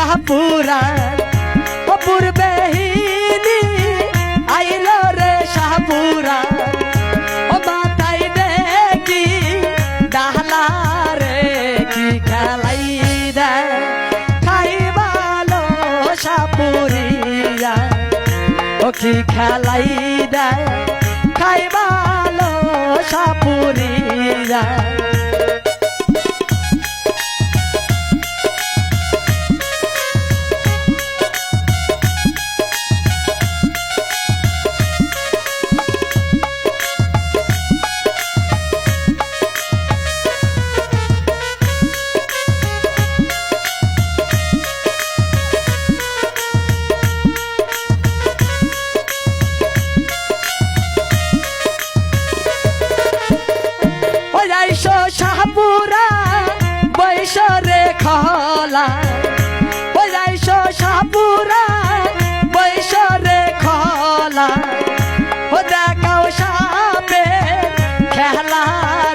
শাহপুরা। ও পূর্বেহিনী আইল রে শাহপুরা। ও মাতাই দেখি, ডাহলা কি খেলাই দে খাইবালো শাহপুরিয়া। ও কি খেলাই দে খাইবালো শাহপুরিয়া।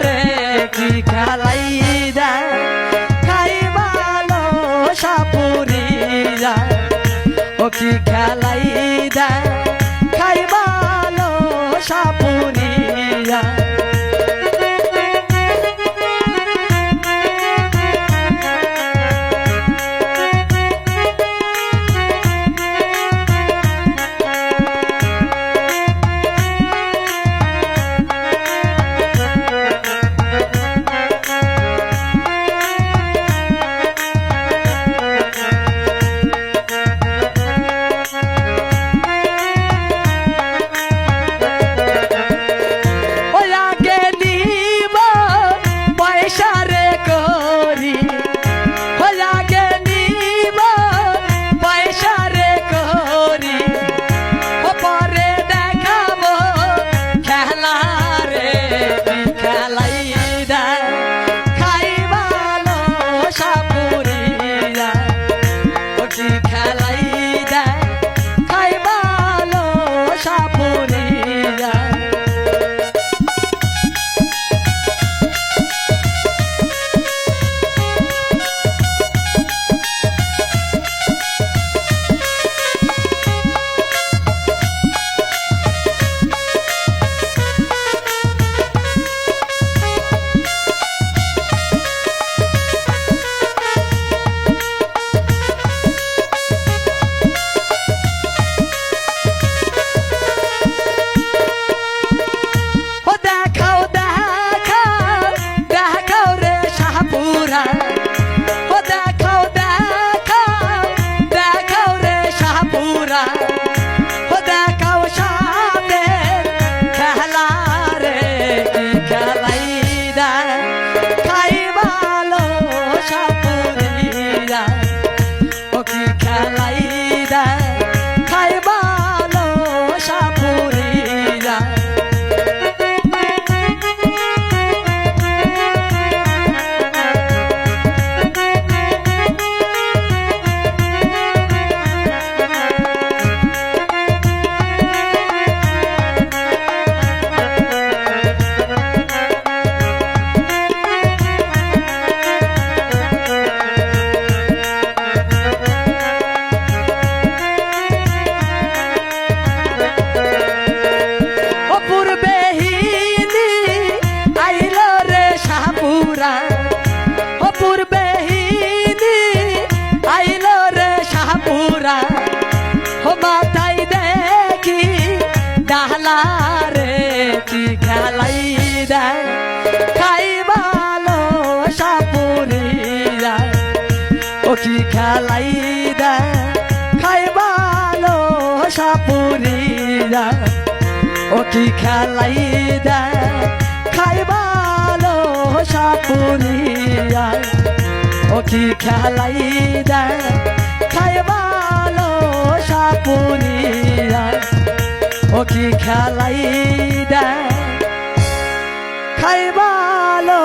রে কি খেলাই দে। খাইবালো সাপুরিয়া ও কি খেলাই দে। খাইবালো সাপুরিয়া কি খেলাই দে খাইবালো সাপুরিয়া ও কি খেলাই দে খাইবালো সাপুরিয়া ও কি খেলাই দে খাইবালো সাপুরিয়া ও কি খেলাই দে খাইবালো